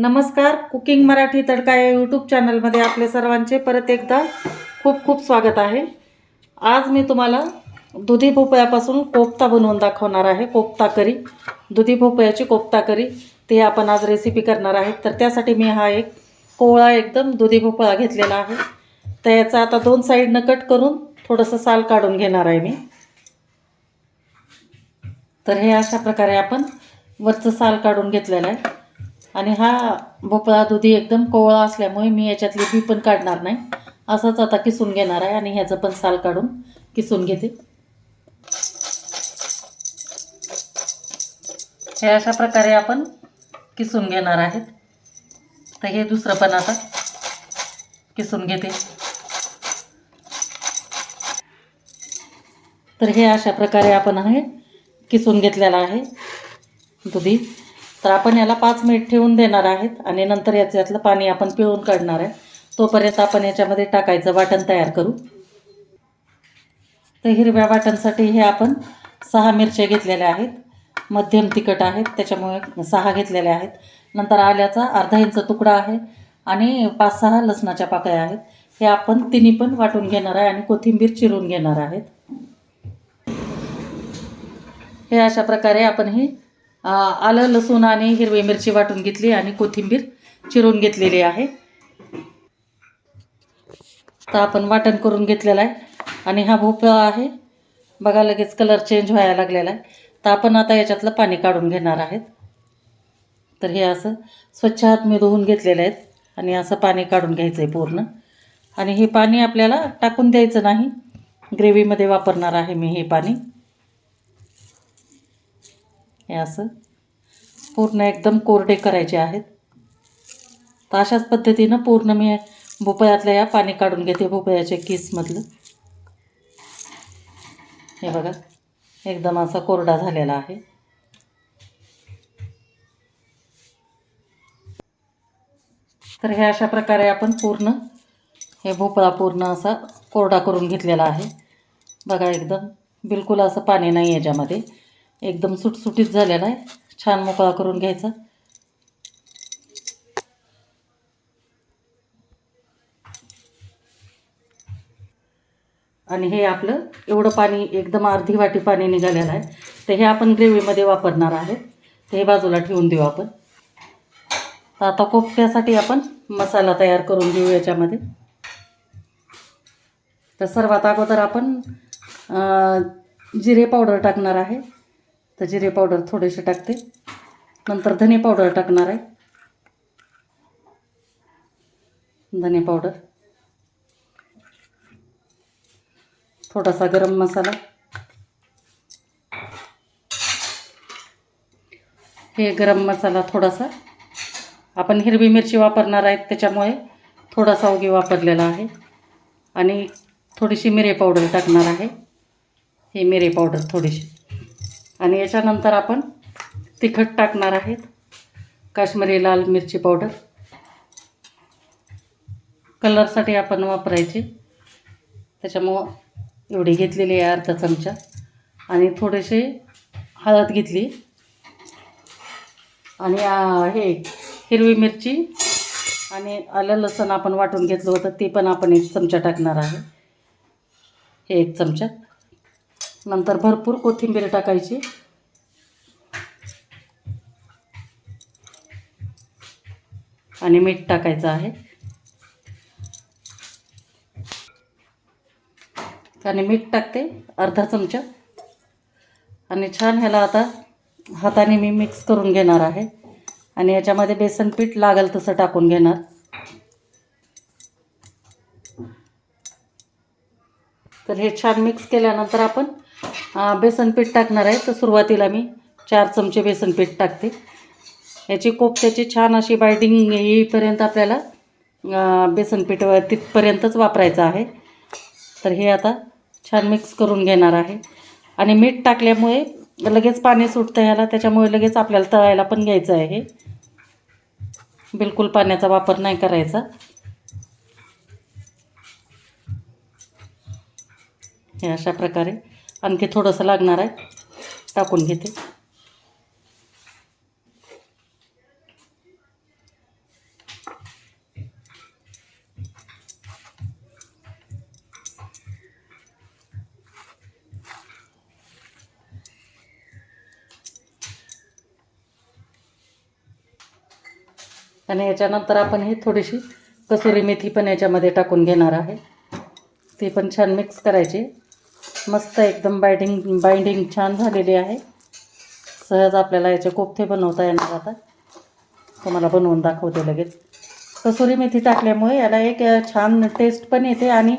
नमस्कार कुकिंग मराठी तडका या यूट्यूब चॅनलमध्ये आपले सर्वांचे परत एकदा खूप खूप स्वागत आहे. आज मी तुम्हाला दुधी भोपळ्यापासून कोफ्ता बनवून दाखवणार आहे कोफ्ता करी. दुधी भोपळ्याची कोफ्ता करी ते आपण आज रेसिपी करणार आहे. तर त्यासाठी मी हा एक कोवळा एकदम दुधी भोपळा घेतलेला आहे. तर याचा आता दोन साईडनं कट करून थोडंसं साल काढून घेणार आहे मी. तर हे अशा प्रकारे आपण वरचं साल काढून घेतलेलं आहे. आणि हा भोपळा दुधी एकदम कोवळा असल्यामुळे मी याच्यातली बी पण काढणार नाही. असंच आता किसून घेणार आहे आणि ह्याचं पण साल काढून किसून घेते. हे अशा प्रकारे आपण किसून घेणार आहेत. तर हे दुसरं पण आता किसून घेते. तर हे अशा प्रकारे आपण हे किसून घेतलेलं आहे दुधी. तर आपण याला पाच मिनिट ठेवून देणार आहेत आणि नंतर याच्यातलं पाणी आपण पिळून काढणार आहे. तोपर्यंत आपण याच्यामध्ये टाकायचं वाटण तयार करू. तर हिरव्या वाटणसाठी हे आपण सहा मिरच्या घेतलेल्या आहेत. मध्यम तिखट आहेत त्याच्यामुळे सहा घेतलेल्या आहेत. नंतर आल्याचा अर्धा इंच तुकडा आहे आणि पाच सहा लसणाच्या पाकळ्या आहेत. हे आपण तिन्ही पण वाटून घेणार आहे आणि कोथिंबीर चिरून घेणार आहेत. हे अशा प्रकारे आपण हे आलं लसूण आणि हिरवी मिरची वाटून घेतली आणि कोथिंबीर चिरून घेतलेली आहे. तर आपण वाटण करून घेतलेलं आहे आणि हा भोपळा आहे. बघा लगेच कलर चेंज व्हायला लागलेला आहे. तर आपण आता याच्यातलं पाणी काढून घेणार आहेत. तर हे असं स्वच्छ हात मी धुवून घेतलेले आहेत आणि असं पाणी काढून घ्यायचं आहे पूर्ण. आणि हे पाणी आपल्याला टाकून द्यायचं नाही. ग्रेव्हीमध्ये वापरणार आहे मी हे पाणी. हे असं पूर्ण एकदम कोरडे करायचे आहेत. तर अशाच पद्धतीनं पूर्ण मी भोपळ्यातल्या या पाणी काढून घेते भोपळ्याच्या किसमधलं. हे बघा एकदम असा कोरडा झालेला आहे. तर हे अशा प्रकारे आपण पूर्ण हे भोपळा पूर्ण असा कोरडा करून घेतलेला आहे. बघा एकदम बिलकुल असं पाणी नाही याच्यामध्ये. एकदम सुटसुटीत झालेला आहे. छान मोकळा करून घ्यायचा. आणि हे आपलं एवढं पाणी एकदम अर्धी वाटी पाणी निघालेलं आहे. तर हे आपण ग्रेव्हीमध्ये वापरणार आहे ते हे बाजूला ठेवून देऊ आपण. तर आता कोफ्त्यासाठी आपण मसाला तयार करून घेऊ याच्यामध्ये. तर सर्वात अगोदर आपण जिरे पावडर टाकणार आहे. तर जिरे पावडर थोडेसे टाकते. नंतर धने पावडर टाकणार आहे. धने पावडर. थोडासा गरम मसाला. हे गरम मसाला थोडासा. आपण हिरवी मिरची वापरणार आहेत त्याच्यामुळे थोडासा उगी वापरलेला आहे. आणि थोडीशी मिरे पावडर टाकणार आहे. हे मिरे पावडर थोडीशी. आणि याच्यानंतर आपण तिखट टाकणार आहेत. काश्मीरी लाल मिरची पावडर. कलरसाठी आपण वापरायची. त्याच्यामुळं एवढी घेतलेली आहे अर्धा चमचा. आणि थोडेसे हळद घेतली. आणि हे हिरवी मिरची आणि आलं लसण आपण वाटून घेतलं होतं ते पण आपण एक चमचा टाकणार आहे. हे एक चमचा. नंतर भरपूर कोथिंबीर टाकायची. आणि मीठ टाकायचं आहे. आणि मीठ टाकते अर्धा चमचा. आणि छान ह्याला आता हाताने मी मिक्स करून घेणार आहे. आणि याच्यामध्ये बेसन पीठ लागेल तसं टाकून घेणार. तर हे छान मिक्स केल्यानंतर आपण बेसन पीठ टाकणार आहे. तर सुरुवातीला मी चार चमचे बेसन पीठ टाकते. याची कोपत्याची छान अशी बायडिंग येईपर्यंत आपल्याला बेसन पीठ व- तिथपर्यंतच वापरायचं आहे. तर हे आता छान मिक्स करून घेणार आहे. आणि मीठ टाकल्यामुळे लगेच पाणी सुटतं ह्याला त्याच्यामुळे लगेच आपल्याला तळायला पण घ्यायचं आहे. हे बिलकुल पाण्याचा वापर नाही करायचा. हे अशा प्रकारे आणखी थोडंसं लागणार आहे. टाकून घेते. आणि याच्यानंतर आपण हे थोडीशी कसुरी मेथी पण याच्यामध्ये टाकून घेणार आहे. ती पण छान मिक्स करायची. मस्त एकदम बाइंडिंग बाइंडिंग छान झालेली आहे. सहज आपल्याला याचे कोफ्ते बनवता येणार आता. तुम्हाला बनवून दाखवते लगेच. कसुरी मेथी टाकल्यामुळे याला एक छान टेस्ट पण येते आणि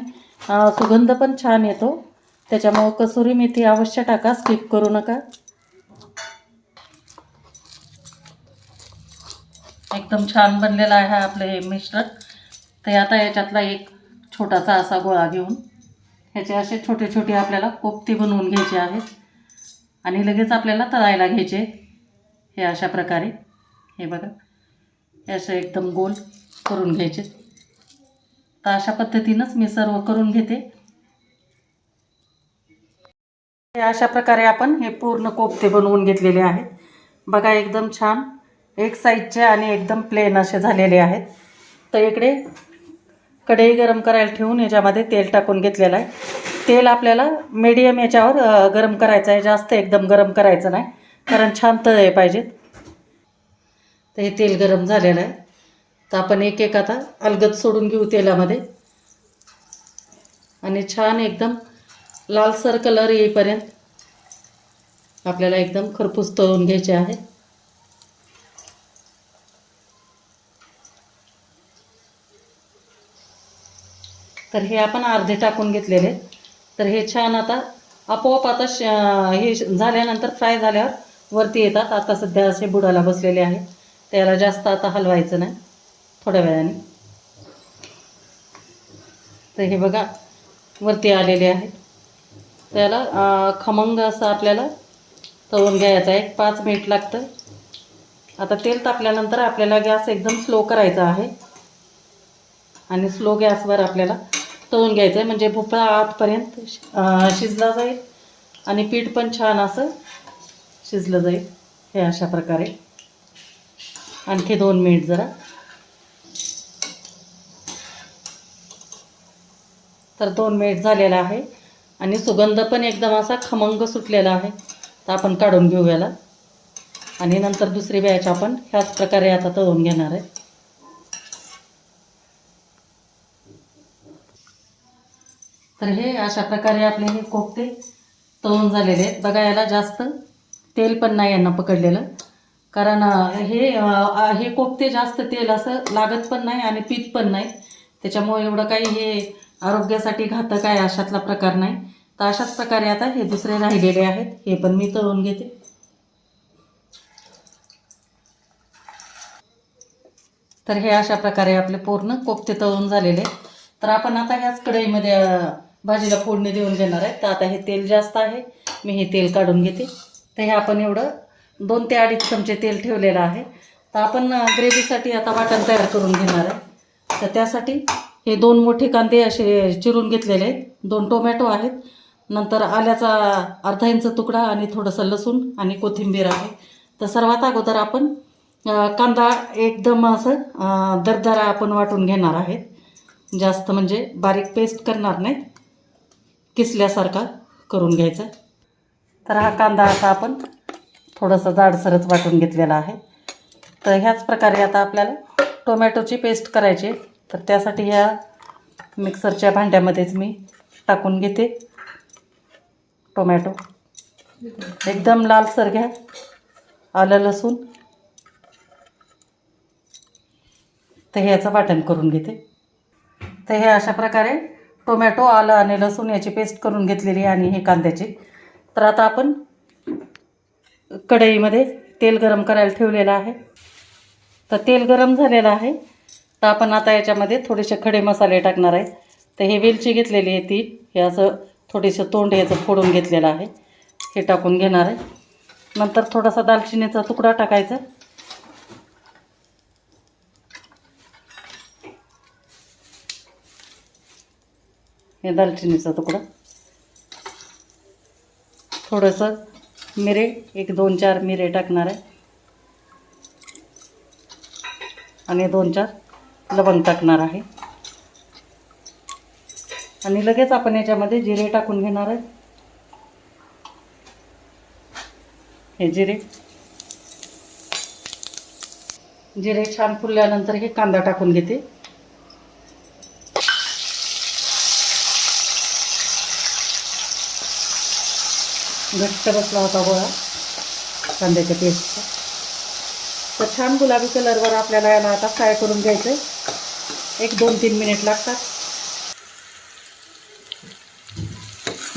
सुगंध पण छान येतो. त्याच्यामुळं कसुरी मेथी अवश्य टाका स्किप करू नका. एकदम छान बनलेला आहे आपलं हे मिश्रण. तर आता याच्यातला एक छोटासा असा गोळा घेऊन ह्याचे असे छोटे छोटे आपल्याला कोफ्ते बनवून घ्यायचे आहेत. आणि लगेच आपल्याला तळायला घ्यायचे. हे अशा प्रकारे. हे बघा. हे असे एकदम गोल करून घ्यायचे. तर अशा पद्धतीनंच मी सर्व करून घेते. हे अशा प्रकारे आपण हे पूर्ण कोफ्ते बनवून घेतलेले आहेत. बघा एकदम छान. एक साईजचे आणि एकदम प्लेन असे झालेले आहेत. तर इकडे कढई गरम करायला ठेवून याच्यामध्ये तेल टाकून घेतलेलं आहे. तेल आपल्याला मीडियम याच्यावर गरम करायचं आहे. जास्त एकदम गरम करायचं नाही. कारण छान तळे पाहिजेत. तर हे तेल गरम झालेलं आहे. तर आपण एक एक आता अलगद सोडून घेऊ तेलामध्ये. आणि छान एकदम लालसर कलर येईपर्यंत आपल्याला एकदम खरपूस तळून घ्यायचे आहे. तर हे आपण अर्धे टाकून घेतलेले. तर हे छान आता आपोआप आता श हे झाल्यानंतर फ्राय झाल्यावर वरती येतात. आता सध्या असे बुडाला बसलेले आहे. त्याला जास्त आता हलवायचं नाही. थोड्या वेळाने. तर हे बघा वरती आलेले आहेत त्याला खमंग असं आपल्याला तळून घ्यायचं. आहे एक पाच मिनिट लागतं. आता तेल तापल्यानंतर आपल्याला गॅस एकदम स्लो करायचा आहे. आणि स्लो गॅसवर आपल्याला तळून घ्यायचं आहे म्हणजे भोपळा आतपर्यंत शिजला जाईल. आणि पीठ पण छान असं शिजलं जाईल हे अशा प्रकारे. आणखी दोन मिनिट जरा. तर दोन मिनिट झालेला आहे. आणि सुगंध पण एकदम असा खमंग सुटलेला आहे. तर आपण काढून घेऊ याला. आणि नंतर दुसरी बॅच आपण ह्याच प्रकारे आता तळून घेणार आहे. तर हे अशा प्रकारे आपले हे कोफ्ते तळून झालेले आहेत. बघा याला जास्त तेल पण नाही यांना पकडलेलं. कारण हे हे कोफ्ते जास्त तेल असं लागत पण नाही आणि पीत पण नाही. त्याच्यामुळे एवढं काही हे आरोग्यासाठी घातक आहे अशातला प्रकार नाही. तर अशाच प्रकारे आता हे दुसरे राहिलेले आहेत. हे पण मी तळून घेते. तर हे अशा प्रकारे आपले पूर्ण कोफ्ते तळून झालेले आहेत. तर आपण आता ह्याच कढईमध्ये भाजीला फोडणी देऊन घेणार आहे. तर आता हे तेल जास्त आहे. मी हे तेल काढून घेते. तर हे आपण एवढं दोन ते अडीच चमचे तेल ठेवलेलं आहे. तर आपण ग्रेव्हीसाठी आता वाटण तयार करून घेणार आहे. तर त्यासाठी हे दोन मोठे कांदे असे चिरून घेतलेले आहेत. दोन टोमॅटो आहेत. नंतर आल्याचा अर्धा इंच तुकडा आणि थोडंसं लसूण आणि कोथिंबीर आहे. तर सर्वात अगोदर आपण कांदा एकदम असं दरदरा आपण वाटून घेणार आहेत. जास्त म्हणजे बारीक पेस्ट करणार नाहीत. किसल्यासारखा करून घ्यायचा. तर हा कांदा असा आपण थोडंसं जाडसरच वाटून घेतलेला आहे. तर ह्याच प्रकारे आता आपल्याला टोमॅटोची पेस्ट करायची आहे. तर त्यासाठी ह्या मिक्सरच्या भांड्यामध्येच मी टाकून घेते टोमॅटो. एकदम लालसर घ्या. आलं लसूण. तर ह्याचं वाटण करून घेते. तर हे अशा प्रकारे टोमॅटो आलं आणि लसूण याची पेस्ट करून घेतलेली आहे आणि हे कांद्याची. तर आता आपण कढईमध्ये तेल गरम करायला ठेवलेलं आहे. तर तेल गरम झालेलं आहे. तर आपण आता याच्यामध्ये थोडेसे खडे मसाले टाकणार आहे. तर हे वेलची घेतलेली आहे ती. हे असं थोडेसे तोंड याचं फोडून घेतलेलं आहे. हे टाकून घेणार आहे. नंतर थोडासा दालचिनीचा तुकडा टाकायचा. हे दालचिनीचा तुकडा. थोडंसं मिरे एक दोन चार मिरे टाकणार आहे. आणि दोन चार लवंग टाकणार आहे. आणि लगेच आपण याच्यामध्ये जिरे टाकून घेणार आहे. हे जिरे. जिरे छान फुलल्यानंतर हे कांदा टाकून घेते. घट्ट बसला होता गोळा कांद्याच्या पेस्टचा तर छान गुलाबी कलरवर आपल्याला याला आता फ्राय करून घ्यायचं आहे एक दोन तीन मिनिट लागतात.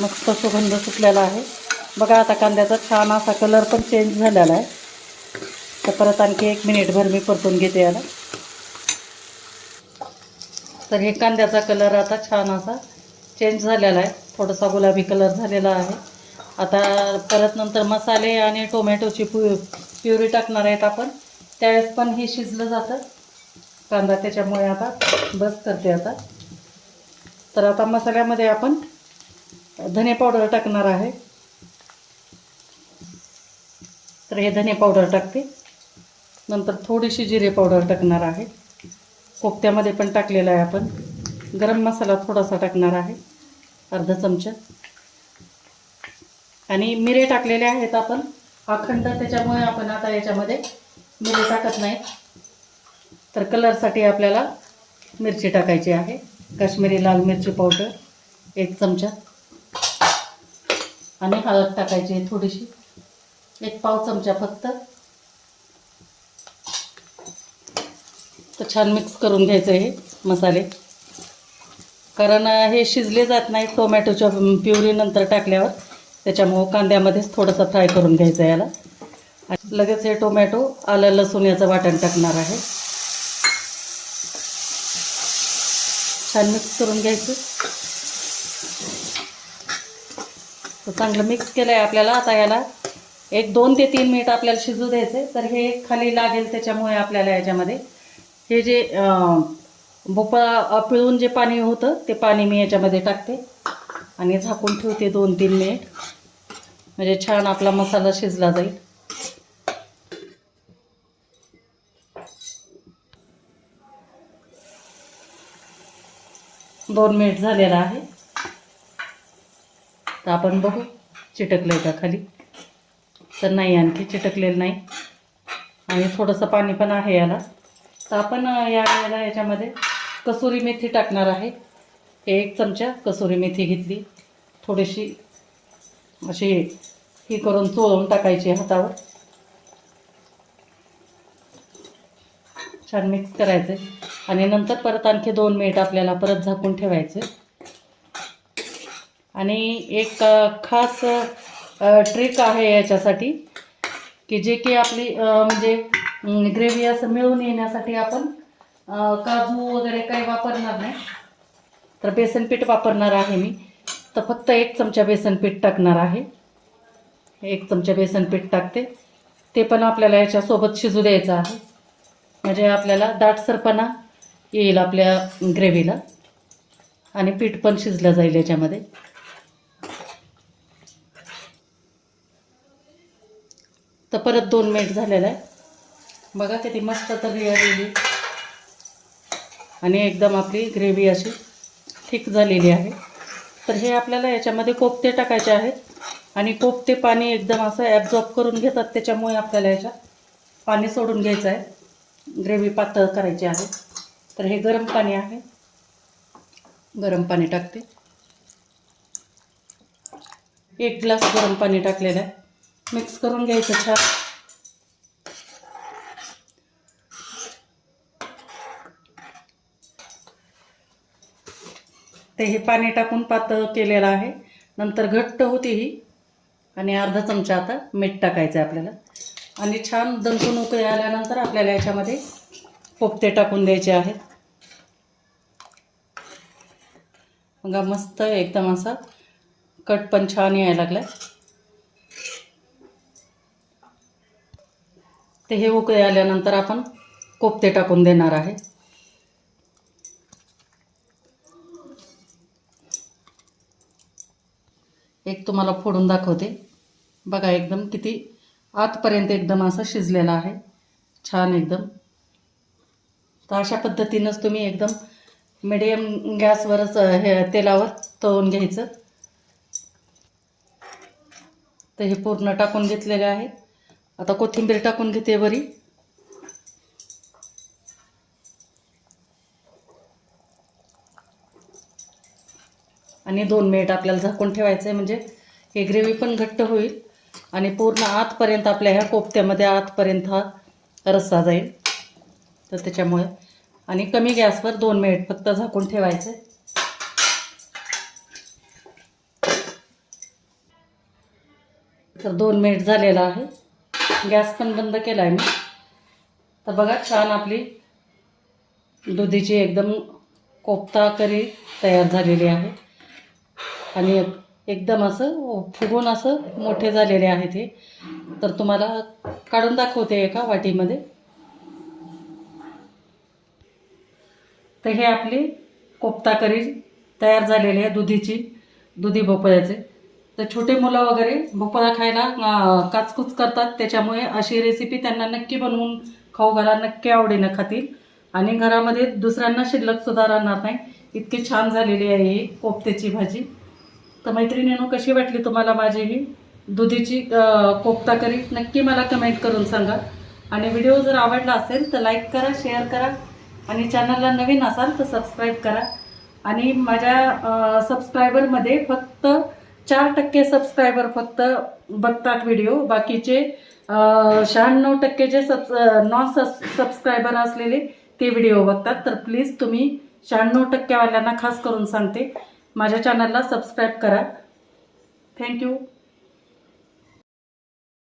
मस्त सुगंध सुटलेला आहे. बघा आता कांद्याचा छान असा कलर पण चेंज झालेला आहे. तर परत आणखी एक मिनिटभर मी परतून घेते याला. तर हे कांद्याचा कलर आता छान असा चेंज झालेला आहे. थोडासा गुलाबी कलर झालेला आहे. आता परत नंतर मसाले आणि टोमॅटोची प्यु प्युरी टाकणार आहेत आपण. त्यावेळेस पण हे शिजलं जातं. कांदा त्याच्यामुळे आता बस करते आता. तर आता मसाल्यामध्ये आपण धने पावडर टाकणार आहे. तर हे धने पावडर टाकते. नंतर थोडीशी जिरे पावडर टाकणार आहे. कोफ्त्यामध्ये पण टाकलेला आहे आपण. गरम मसाला थोडासा टाकणार आहे. अर्धा चमचा. आणि मिरे टाकलेले आहेत आपण. अखंड त्याच्यामुळे आपण आता याच्यामध्ये मिरे टाकत नाही. तर कलरसाठी आपल्याला मिरची टाकायची आहे. काश्मीरी लाल मिरची पावडर एक चमचा. आणि हळद टाकायची आहे थोडीशी. एक पाव चमचा फक्त. तर छान मिक्स करून घ्यायचं हे मसाले. कारण हे शिजले जात नाही टोमॅटोच्या प्युरी नंतर टाकल्यावर. त्याच्यामुळं कांद्यामध्येच थोडंसं फ्राय करून घ्यायचं याला. आणि लगेच हे टोमॅटो आलं लसूण याचं वाटण टाकणार आहे. छान मिक्स करून घ्यायचं. तर चांगलं मिक्स केलं आहे आपल्याला. आता याला एक दोन ते तीन मिनिट आपल्याला शिजू द्यायचे तर हे खाली लागेल त्याच्यामुळे आपल्याला याच्यामध्ये हे जे भोपळा पिळून जे पाणी होतं ते पाणी मी याच्यामध्ये टाकते. आणि झाकून ठेवते दोन तीन मिनिट. म्हणजे छान आपला मसाला शिजला जाईल. दोन मिनिट झालेला आहे. तर आपण बघू चिटकलं का खाली? तर नाही आणखी चिटकलेलं नाही. आणि थोडंसं पाणी पण आहे याला. तर आपण अं, या वेळेला याच्यामध्ये कसुरी मेथी टाकणार आहे. एक चमचा कसुरी मेथी घेतली. थोडीशी अशी ही करून चोळून टाकायची हातावर. छान मिक्स करायचे आणि नंतर परत आणखी दोन मिनिट आपल्याला परत झाकून ठेवायचे आणि एक खास ट्रिक आहे याच्यासाठी की जे की आपली म्हणजे ग्रेव्ही असं मिळून येण्यासाठी आपण काजू वगैरे काही वापरणार नाही. तर बेसन पीठ वापरणार आहे मी. तर फक्त एक चमचा बेसन पीठ टाकणार आहे. एक चमचा बेसन पीठ टाकते. ते पण आपल्याला याच्यासोबत शिजू द्यायचं आहे. म्हणजे आपल्याला दाटसरपणा येईल आपल्या ग्रेव्हीला. आणि पीठ पण शिजलं जाईल याच्यामध्ये. तर परत दोन मिनिट झालेलं आहे. बघा किती मस्त तर आलेली. आणि एकदम आपली ग्रेव्ही अशी थिक झालेली आहे. तर हे आपल्याला याच्यामध्ये कोपते टाकायचे आहेत. आणि कोपते पाणी एकदम असं ॲब्झॉर्ब करून घेतात. त्याच्यामुळे आपल्याला याच्यात पाणी सोडून घ्यायचं आहे. ग्रेव्ही पातळ करायची आहे. तर हे गरम पाणी आहे. गरम पाणी टाकते. एक ग्लास गरम पाणी टाकलेलं आहे. मिक्स करून घ्यायचं छान. ते हे पाणी टाकून पातळ केलेलं आहे. नंतर घट्ट होती ही. आणि अर्धा चमचा आता मीठ टाकायचं आहे आपल्याला. आणि छान दणकून उकळी आल्यानंतर आपल्याला याच्यामध्ये पोपते टाकून द्यायचे आहेत. बघा मस्त एकदम असा कट पण छान यायला लागला ते हे उकळी आल्यानंतर आपण कोफ्ते टाकून देणार आहे. एक तुम्हाला फोडून दाखवते. बघा एकदम किती आतपर्यंत एकदम असं शिजलेलं आहे. छान एकदम. तर अशा पद्धतीनंच तुम्ही एकदम मिडियम गॅसवरच हे तेलावर तळून घ्यायचं. तर हे पूर्ण टाकून घेतलेले आहे. आता कोथिंबीर टाकून घेते बरी आणि दोन मिनिट आपल्याला झाकून ठेवायचं आहे म्हणजे हे ग्रेव्ही पण घट्ट होईल आणि पूर्ण आतपर्यंत आपल्या ह्या कोफ्त्यामध्ये आतपर्यंत हा रस्सा जाईल. तर त्याच्यामुळे आणि कमी गॅसवर दोन मिनिट फक्त झाकून ठेवायचं आहे तर दोन मिनिट झालेला आहे. गॅस पण बंद केला आहे मी. तर बघा छान आपली दुधीची एकदम कोफ्ता करी तयार झालेली आहे. आणि एकदम असं फुगून असं मोठे झालेले आहे ते. तर तुम्हाला काढून दाखवते एका वाटीमध्ये. तर हे आपली कोफ्ता करी तयार झालेली आहे दुधीची दुधी भोपळ्याचे. तर छोटे मुलं वगैरे भोपळा खायला काचकूच करतात. त्याच्यामुळे अशी रेसिपी त्यांना नक्की बनवून खाऊ घाला नक्की आवडीनं खातील. आणि घरामध्ये दुसऱ्यांना शिल्लकसुद्धा राहणार नाही. इतकी छान झालेली आहे ही कोफ्त्याची भाजी. तर मैत्रिणीनो कशी वाटली तुम्हाला माझी ही दुधीची कोफ्ता करी नक्की मला कमेंट करून सांगा. आणि व्हिडिओ जर आवडला असेल तर लाईक करा शेअर करा. आणि चॅनलला नवीन असाल तर सबस्क्राईब करा. आणि माझ्या सबस्क्रायबरमध्ये फक्त चार टक्के सबस्क्रायबर फक्त बघतात व्हिडिओ बाकीचे शहाण्णव टक्के जे सब नॉन सबस्क्रायबर असलेले ते व्हिडिओ बघतात. तर प्लीज तुम्ही शहाण्णव टक्केवाल्यांना खास करून सांगते. माझ्या चॅनलला सबस्क्राईब करा. थँक्यू